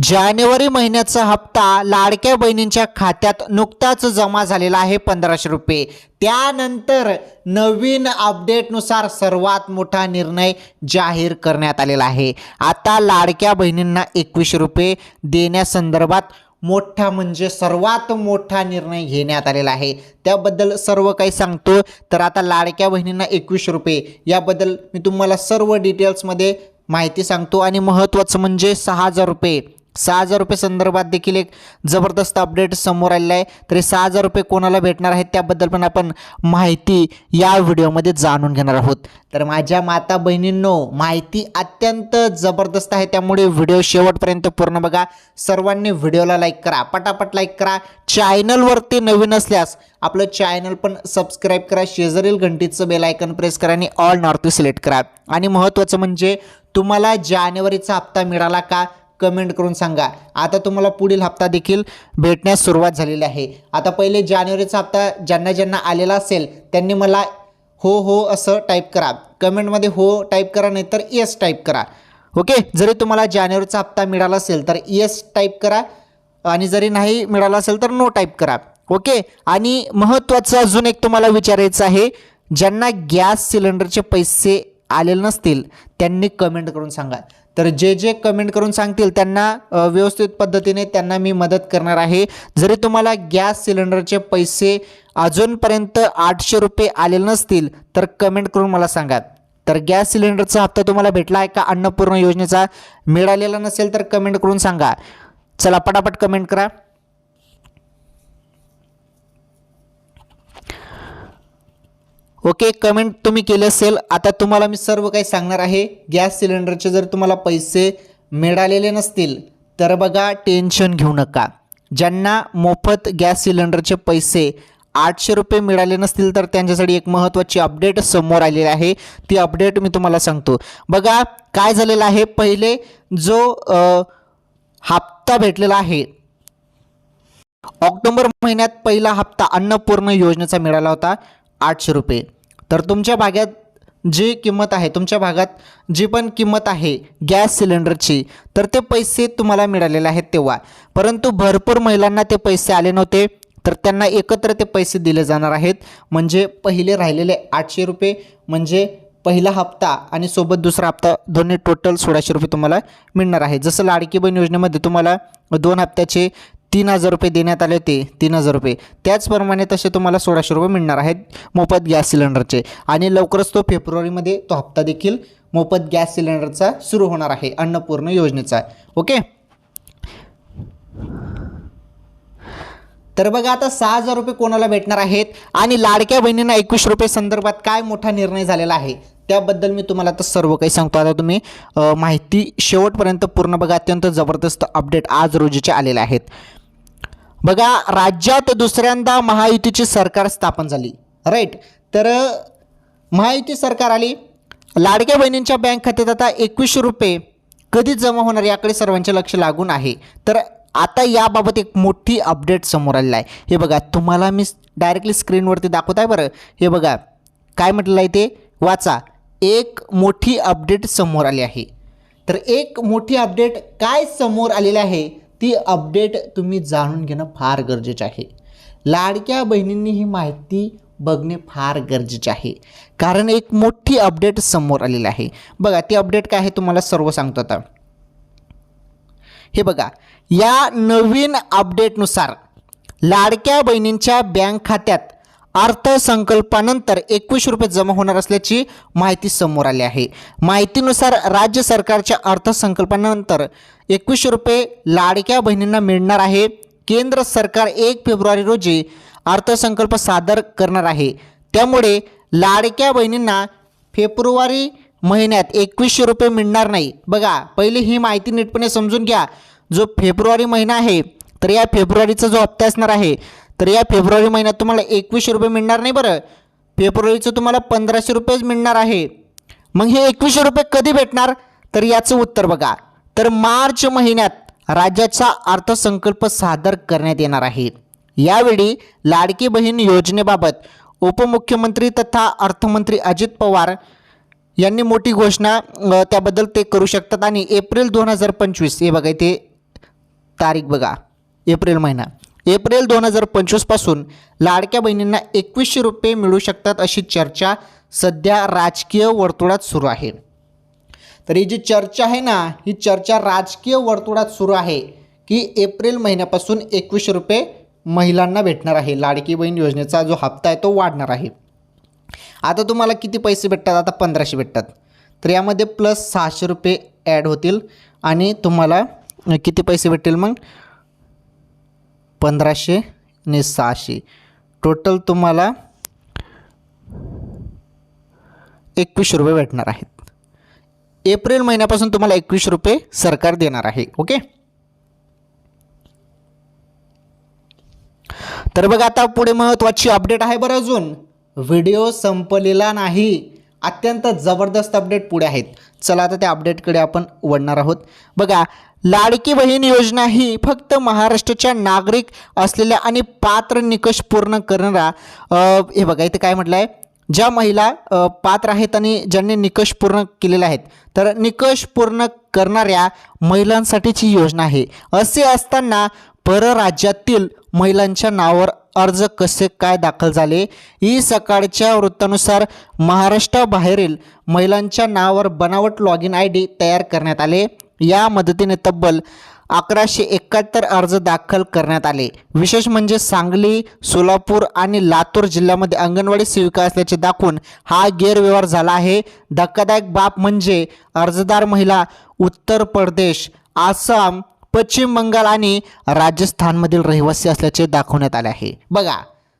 जानेवारी महिन्याचा हप्ता लाडक्या बहिणींच्या खात्यात नुकताच जमा झालेला आहे पंधराशे रुपये. त्यानंतर नवीन अपडेटनुसार सर्वात मोठा निर्णय जाहीर करण्यात आलेला आहे. आता लाडक्या बहिणींना एकवीसशे रुपये देण्यासंदर्भात मोठा म्हणजे सर्वात मोठा निर्णय घेण्यात आलेला आहे. त्याबद्दल सर्व काही सांगतो तर आता लाडक्या बहिणींना एकवीसशे रुपये. याबद्दल मी तुम्हाला सर्व डिटेल्समध्ये माहिती सांगतो. आणि महत्त्वाचं म्हणजे सहा हजार रुपये. सहा हजार रुपये संदर्भात देखील एक जबरदस्त अपडेट समोर आलेला आहे. तरी सहा हजार रुपये कोणाला भेटणार आहेत त्याबद्दल पण आपण माहिती या व्हिडिओमध्ये जाणून घेणार आहोत. तर माझ्या माता बहिणींनो माहिती अत्यंत जबरदस्त आहे. त्यामुळे व्हिडिओ शेवटपर्यंत पूर्ण बघा. सर्वांनी व्हिडिओला लाईक करा. पटापट लाईक करा. चॅनलवरती नवीन असल्यास आपलं चॅनल पण सबस्क्राईब करा. शेजारील घंटीचं बेल आयकन प्रेस करा आणि ऑल नॉर्थ सिलेक्ट करा. आणि महत्त्वाचं म्हणजे तुम्हाला जानेवारीचा हप्ता मिळाला का? कमेंट करून सांगा. आता तुम्हाला पुढील हप्ता देखील भेटण्यास सुरुवात झालेली आहे. आता पहिले जानेवारीचा हप्ता ज्यांना ज्यांना आलेला असेल त्यांनी मला हो हो असं टाईप करा. कमेंटमध्ये हो टाईप करा नाहीतर येस टाईप करा. ओके जरी तुम्हाला जानेवारीचा हप्ता मिळाला असेल तर येस टाईप करा. आणि जरी नाही मिळाला असेल तर नो टाईप करा. ओके आणि महत्त्वाचं अजून एक तुम्हाला विचारायचं आहे. ज्यांना गॅस सिलेंडरचे पैसे आलेले नसतील त्यांनी कमेंट करून सांगा. तर जे जे कमेंट करून सांगतील त्यांना व्यवस्थित पद्धतीने त्यांना मी मदत करणार आहे. जरी तुम्हाला गॅस सिलेंडरचे पैसे अजूनपर्यंत आठशे रुपये आलेले नसतील तर कमेंट करून मला सांगा. तर गॅस सिलेंडरचा हप्ता तुम्हाला भेटला आहे का? अन्नपूर्ण योजनेचा मिळालेला नसेल तर कमेंट करून सांगा. चला पटापट कमेंट करा. ओके कमेंट तुम्ही केलं असेल. आता तुम्हाला मी सर्व काही सांगणार आहे. गॅस सिलेंडरचे जर तुम्हाला पैसे मिळालेले नसतील तर बघा टेन्शन घेऊ नका. ज्यांना मोफत गॅस सिलेंडरचे पैसे आठशे रुपये मिळाले नसतील तर त्यांच्यासाठी एक महत्त्वाची अपडेट समोर आलेली आहे. ती अपडेट मी तुम्हाला सांगतो. बघा काय झालेलं आहे? पहिले जो हप्ता भेटलेला आहे ऑक्टोबर महिन्यात पहिला हप्ता अन्नपूर्ण योजनेचा मिळाला होता आठशे रुपये. तर तुमच्या भागात जी किंमत आहे तुमच्या भागात जी पण किंमत आहे गॅस सिलेंडरची तर ते पैसे तुम्हाला मिळालेले आहेत तेव्हा. परंतु भरपूर महिलांना ते पैसे आले नव्हते तर त्यांना एकत्र ते पैसे दिले जाणार आहेत. म्हणजे पहिले राहिलेले आठशे रुपये म्हणजे पहिला हप्ता आणि सोबत दुसरा हप्ता दोन्ही टोटल सोळाशे रुपये तुम्हाला मिळणार आहे. जसं लाडकी बहीण योजनेमध्ये तुम्हाला दोन हप्त्याचे तीन हजार रुपये देण्यात आले होते तीन हजार रुपये. त्याचप्रमाणे तसे तुम्हाला सोळाशे रुपये मिळणार आहेत मोफत गॅस सिलेंडरचे. आणि लवकरच तो फेब्रुवारीमध्ये तो हप्ता देखील मोफत गॅस सिलेंडरचा सुरू होणार आहे अन्नपूर्ण योजनेचा. ओके? तर बघा आता सहा हजार रुपये कोणाला भेटणार आहेत? आणि लाडक्या बहिणींना एकवीस रुपये संदर्भात काय मोठा निर्णय झालेला आहे? त्याबद्दल मी तुम्हाला आता सर्व काही सांगतो. आता तुम्ही माहिती शेवटपर्यंत पूर्ण बघा. अत्यंत जबरदस्त अपडेट आज रोजीचे आलेले आहेत. बघा राज्यात दुसऱ्यांदा महायुतीची सरकार स्थापन झाली. राईट तर महायुती सरकार आली. लाडक्या बहिणींच्या बँक खात्यात आता एकवीसशे रुपये कधी जमा होणार याकडे सर्वांचे लक्ष लागून आहे. तर आता याबाबत एक मोठी अपडेट समोर आलेला आहे. हे बघा तुम्हाला मी डायरेक्टली स्क्रीनवरती दाखवत आहे बरं. हे बघा काय म्हटलेलं आहे ते? वाचा. एक मोठी अपडेट समोर आली आहे. तर एक मोठी अपडेट काय समोर आलेली आहे? ती अपडेट तुम्ही जाणून घेणं फार गरजेचं आहे. लाडक्या बहिणींनी ही माहिती बघणे फार गरजेचे आहे. कारण एक मोठी अपडेट समोर आलेली आहे. बघा ती अपडेट काय आहे तुम्हाला सर्व सांगतो आता. हे बघा या नवीन अपडेटनुसार लाडक्या बहिणींच्या बँक खात्यात अर्थसंकल्पानंतर एकवीस रुपये जमा होणार असल्याची माहिती समोर आली आहे. माहितीनुसार राज्य सरकारच्या अर्थसंकल्पानंतर एकवीसशे रुपये लाडक्या बहिणींना मिळणार आहे. केंद्र सरकार एक फेब्रुवारी रोजी अर्थसंकल्प सादर करणार आहे. त्यामुळे लाडक्या बहिणींना फेब्रुवारी महिन्यात एकवीसशे रुपये मिळणार नाही. बघा पहिली ही माहिती नीटपणे समजून घ्या. जो फेब्रुवारी महिना आहे तर या फेब्रुवारीचा जो हप्ता असणार आहे तर या फेब्रुवारी महिन्यात तुम्हाला एकवीसशे रुपये मिळणार नाही बरं. फेब्रुवारीचं तुम्हाला पंधराशे रुपयेच मिळणार आहे. मग हे एकवीसशे रुपये कधी भेटणार? तर याचं उत्तर बघा. तर मार्च महिन्यात राज्याचा अर्थसंकल्प सादर करण्यात येणार आहे. यावेळी लाडकी बहीण योजनेबाबत उपमुख्यमंत्री तथा अर्थमंत्री अजित पवार यांनी मोठी घोषणा त्याबद्दल ते करू शकतात. आणि एप्रिल दोन हजार पंचवीस हे बघा इथे तारीख बघा. एप्रिल महिना. एप्रिल दोन हजार पंचवीसपासून लाडक्या बहिणींना एकवीसशे रुपये मिळू शकतात अशी चर्चा सध्या राजकीय वर्तुळात सुरू आहे. तर ही जी चर्चा आहे ना ही चर्चा राजकीय वर्तुळात सुरू आहे की एप्रिल महिन्यापासून एकवीसशे रुपये महिलांना भेटणार आहे. लाडकी बहीण योजनेचा जो हप्ता आहे तो वाढणार आहे. आता तुम्हाला किती पैसे भेटतात? आता पंधराशे भेटतात. तर यामध्ये प्लस सहाशे रुपये ॲड होतील आणि तुम्हाला किती पैसे भेटतील मग? पंधराशे आणि सहाशे. टोटल तुम्हाला एकवीस रुपये भेटणार आहेत. एप्रिल महिन्यापासून तुम्हाला एकवीस रुपये सरकार देणार आहे ओके? तर बघा आता पुढे महत्त्वाची अपडेट आहे बरं अजून. व्हिडिओ संपलेला नाही. अत्यंत जबरदस्त अपडेट पुढे आहेत. चला आता त्या अपडेटकडे आपण वळणार आहोत. बघा लाडकी बहीण योजना ही फक्त महाराष्ट्राच्या नागरिक असलेल्या आणि पात्र निकष पूर्ण करणारा हे बघा इथे काय म्हटलं आहे ज्या महिला पात्र आहेत आणि ज्यांनी निकष पूर्ण केलेले आहेत तर निकष पूर्ण करणाऱ्या महिलांसाठीची योजना आहे. असे असताना परराज्यातील महिलांच्या नावावर अर्ज कसे काय दाखल झाले? ही सकाळच्या वृत्तानुसार महाराष्ट्राबाहेरील महिलांच्या नावावर बनावट लॉग इन आय डी तयार करण्यात आले. या मदतीने तब्बल अकराशे एकाहत्तर अर्ज दाखल करण्यात आले. विशेष म्हणजे सांगली सोलापूर आणि लातूर जिल्ह्यामध्ये अंगणवाडी सेविका असल्याचे दाखवून हा गैरव्यवहार झाला आहे. धक्कादायक बाब म्हणजे अर्जदार महिला उत्तर प्रदेश आसाम पश्चिम बंगाल आणि राजस्थानमधील रहिवासी असल्याचे दाखवण्यात आले आहे. बघा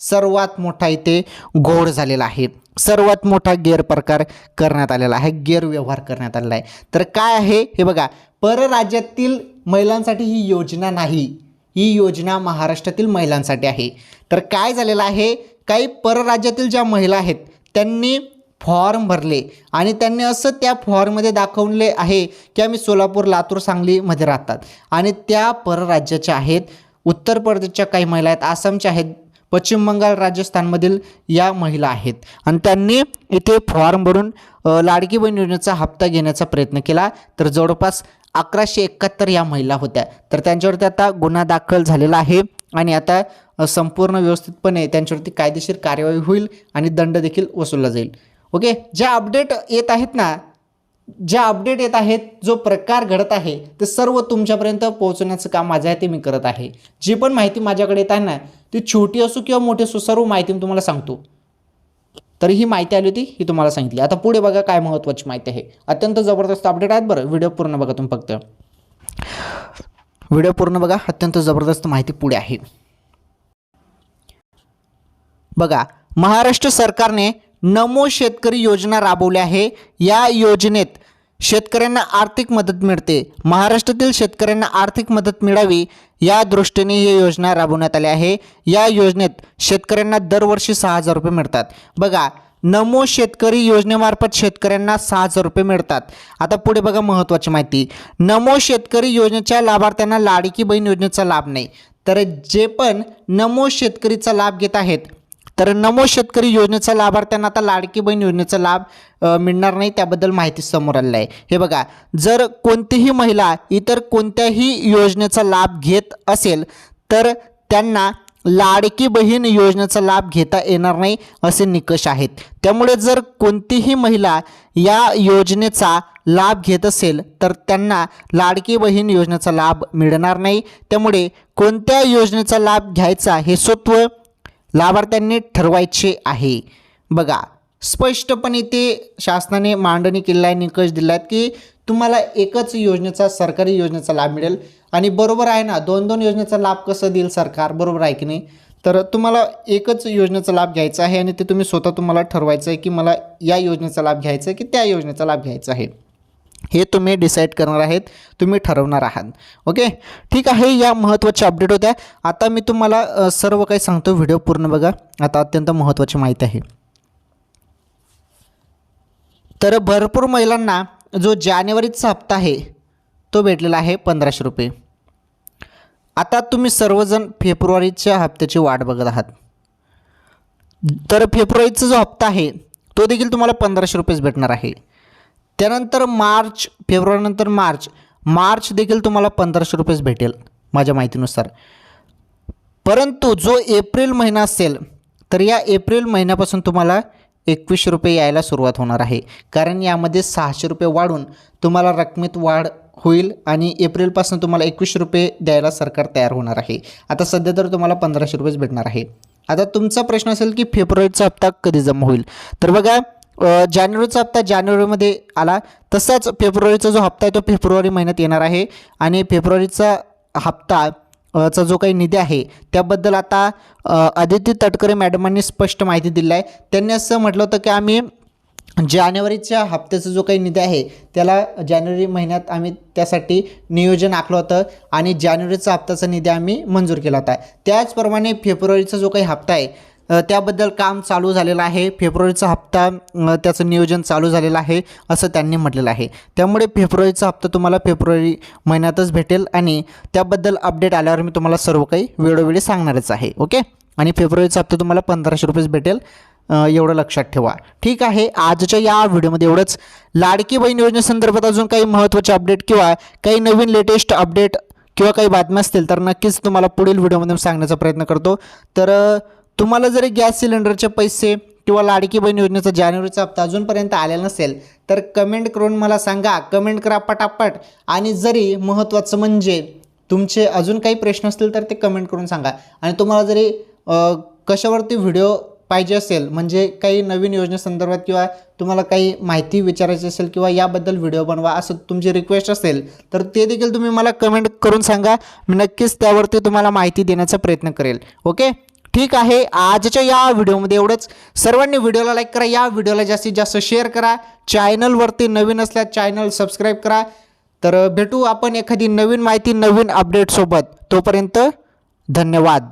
सर्वात मोठा इथे घोड झालेला आहे. सर्वात मोठा गैरप्रकार करण्यात आलेला आहे गैरव्यवहार करण्यात आलेला आहे. तर काय आहे? हे बघा परराज्यातील महिलांसाठी ही योजना नाही. ही योजना महाराष्ट्रातील महिलांसाठी आहे. तर काय झालेलं आहे? काही परराज्यातील ज्या महिला आहेत त्यांनी फॉर्म भरले. आणि त्यांनी असं त्या फॉर्ममध्ये दाखवले आहे की आम्ही सोलापूर लातूर सांगलीमध्ये राहतात. आणि त्या परराज्याच्या आहेत. उत्तर प्रदेशच्या काही महिला आहेत. आसामच्या आहेत. पश्चिम बंगाल राजस्थानमधील या महिला आहेत. आणि त्यांनी इथे फॉर्म भरून लाडकी बहीण योजनेचा हप्ता घेण्याचा प्रयत्न केला. तर जवळपास अकराशे एकाहत्तर या महिला होत्या. तर त्यांच्यावरती आता गुन्हा दाखल झालेला आहे. आणि आता संपूर्ण व्यवस्थितपणे त्यांच्यावरती कायदेशीर कार्यवाही होईल आणि दंड देखील वसूलला जाईल. ओके? ज्या अपडेट येत आहेत ना ज्या अपडेट येत आहेत जो प्रकार घडत आहे ते सर्व तुमच्यापर्यंत पोहोचवण्याचं काम माझं आहे ते मी करत आहे. जी पण माहिती माझ्याकडे येत आहे ना ती छोटी असो किंवा मोठी असो सर्व माहिती मी तुम्हाला सांगतो. तर ही माहिती आली होती ही तुम्हाला सांगितली. आता पुढे बघा काय महत्त्वाची माहिती आहे. अत्यंत जबरदस्त अपडेट आहेत बरं. व्हिडिओ पूर्ण बघा तुम्ही फक्त. व्हिडिओ पूर्ण बघा. अत्यंत जबरदस्त माहिती पुढे आहे. बघा महाराष्ट्र सरकारने नमो शेतकरी योजना राबवली आहे. या योजनेत शेतकऱ्यांना आर्थिक मदत मिळते. महाराष्ट्रातील शेतकऱ्यांना आर्थिक मदत मिळावी या दृष्टीने ही योजना राबवण्यात आली आहे. या योजनेत शेतकऱ्यांना दरवर्षी सहा हजार रुपये मिळतात. बघा नमो शेतकरी योजनेमार्फत शेतकऱ्यांना सहा हजार रुपये मिळतात. आता पुढे बघा महत्त्वाची माहिती. नमो शेतकरी योजनेच्या लाभार्थ्यांना लाडकी बहीण योजनेचा लाभ नाही. तर जे पण नमो शेतकरीचा लाभ घेत आहेत तर नमो शेतकरी योजनेचा लाभार्थ्यांना आता लाडकी बहीण योजनेचा लाभ मिळणार नाही त्याबद्दल माहिती समोर आलेलं आहे. हे बघा जर कोणतीही महिला इतर कोणत्याही योजनेचा लाभ घेत असेल तर त्यांना लाडकी बहीण योजनेचा लाभ घेता येणार नाही असे निकष आहेत. त्यामुळे जर कोणतीही महिला या योजनेचा लाभ घेत असेल तर त्यांना लाडकी बहीण योजनेचा लाभ मिळणार नाही. त्यामुळे कोणत्या योजनेचा लाभ घ्यायचा हे स्वत्व लाभार्थ्यांनी ठरवायचे आहे. बघा स्पष्टपणे ते शासनाने मांडणी केलेला आहे निकष दिला आहेत की तुम्हाला एकच योजनेचा सरकारी योजनेचा लाभ मिळेल. आणि बरोबर आहे ना दोन दोन योजनेचा लाभ कसं देईल सरकार? बरोबर आहे की नाही? तर तुम्हाला एकच योजनेचा लाभ घ्यायचा आहे आणि ते तुम्ही स्वतः तुम्हाला ठरवायचं आहे की मला या योजनेचा लाभ घ्यायचा आहे की त्या योजनेचा लाभ घ्यायचा आहे. हे तुम्ही डिसाईड करणार आहेत तुम्ही ठरवणार आहात. ओके ठीक आहे या महत्त्वाच्या अपडेट होत्या. आता मी तुम्हाला सर्व काही सांगतो व्हिडिओ पूर्ण बघा. आता अत्यंत महत्त्वाची माहिती आहे. तर भरपूर महिलांना जो जानेवारीचा हप्ता आहे तो भेटलेला आहे पंधराशे रुपये. आता तुम्ही सर्वजण फेब्रुवारीच्या हप्त्याची वाट बघत आहात. तर फेब्रुवारीचा जो हप्ता आहे तो देखील तुम्हाला पंधराशे रुपयेच भेटणार आहे. त्यानंतर मार्च फेब्रुवारीनंतर मार्च. मार्च देखील तुम्हाला पंधराशे रुपयेच भेटेल माझ्या माहितीनुसार. परंतु जो एप्रिल महिना असेल तर या एप्रिल महिन्यापासून तुम्हाला एकवीसशे रुपये यायला सुरुवात होणार आहे. कारण यामध्ये सहाशे रुपये वाढून तुम्हाला रकमेत वाढ होईल आणि एप्रिलपासून तुम्हाला एकवीसशे रुपये द्यायला सरकार तयार होणार आहे. आता सध्या तर तुम्हाला पंधराशे रुपयेच भेटणार आहे. आता तुमचा प्रश्न असेल की फेब्रुवारीचा हप्ता कधी जमा होईल? तर बघा जानेवारीचा हप्ता जानेवारीमध्ये आला. तसाच फेब्रुवारीचा जो हप्ता आहे तो फेब्रुवारी महिन्यात येणार आहे. आणि फेब्रुवारीचा हप्ता चा जो काही निधी आहे त्याबद्दल आता आदित्य तटकरे मॅडमांनी स्पष्ट माहिती दिली आहे त्यांनी असं म्हटलं होतं की आम्ही जानेवारीच्या हप्त्याचा जो काही निधी आहे त्याला जानेवारी महिन्यात आम्ही त्यासाठी नियोजन आखलं होतं आणि जानेवारीचा हप्त्याचा निधी आम्ही मंजूर केला होता. त्याचप्रमाणे फेब्रुवारीचा जो काही हप्ता आहे त्याबद्दल काम चालू झालेलं आहे. फेब्रुवारीचा हप्ता त्याचं नियोजन चालू झालेलं आहे असं त्यांनी म्हटलेलं आहे. त्यामुळे फेब्रुवारीचा हप्ता तुम्हाला फेब्रुवारी महिन्यातच भेटेल आणि त्याबद्दल अपडेट आल्यावर मी तुम्हाला सर्व काही वेळोवेळी सांगणारच आहे. ओके? आणि फेब्रुवारीचा हप्ता तुम्हाला पंधराशे रुपयेच भेटेल. एवढं लक्षात ठेवा. ठीक आहे? आजच्या या व्हिडिओमध्ये एवढंच. लाडकी बहीण योजनेसंदर्भात अजून काही महत्त्वाचे अपडेट किंवा काही नवीन लेटेस्ट अपडेट किंवा काही बातम्या असतील तर नक्कीच तुम्हाला पुढील व्हिडिओमध्ये सांगण्याचा प्रयत्न करतो. तर तुम्हाला जरी गॅस सिलेंडरचे पैसे किंवा लाडकी बहीण योजनेचा जानेवारीचा हप्ता अजूनपर्यंत आलेला नसेल तर कमेंट करून मला सांगा. कमेंट करा पटापट. आणि जरी महत्त्वाचं म्हणजे तुमचे अजून काही प्रश्न असतील तर ते कमेंट करून सांगा. आणि तुम्हाला जरी कशावरती व्हिडिओ पाहिजे असेल म्हणजे काही नवीन योजनेसंदर्भात किंवा तुम्हाला काही माहिती विचारायची असेल किंवा याबद्दल व्हिडिओ बनवा असं तुमची रिक्वेस्ट असेल तर ते देखील तुम्ही मला कमेंट करून सांगा. मी नक्कीच त्यावरती तुम्हाला माहिती देण्याचा प्रयत्न करेल. ओके? ठीक आहे आजच्या या व्हिडिओमध्ये एवढंच. सर्वांनी व्हिडिओला लाईक करा या व्हिडिओला जास्तीत जास्त शेअर करा. चॅनलवरती नवीन असल्यास चॅनल सबस्क्राईब करा. तर भेटू आपण एखादी नवीन माहिती नवीन अपडेटसोबत तोपर्यंत धन्यवाद.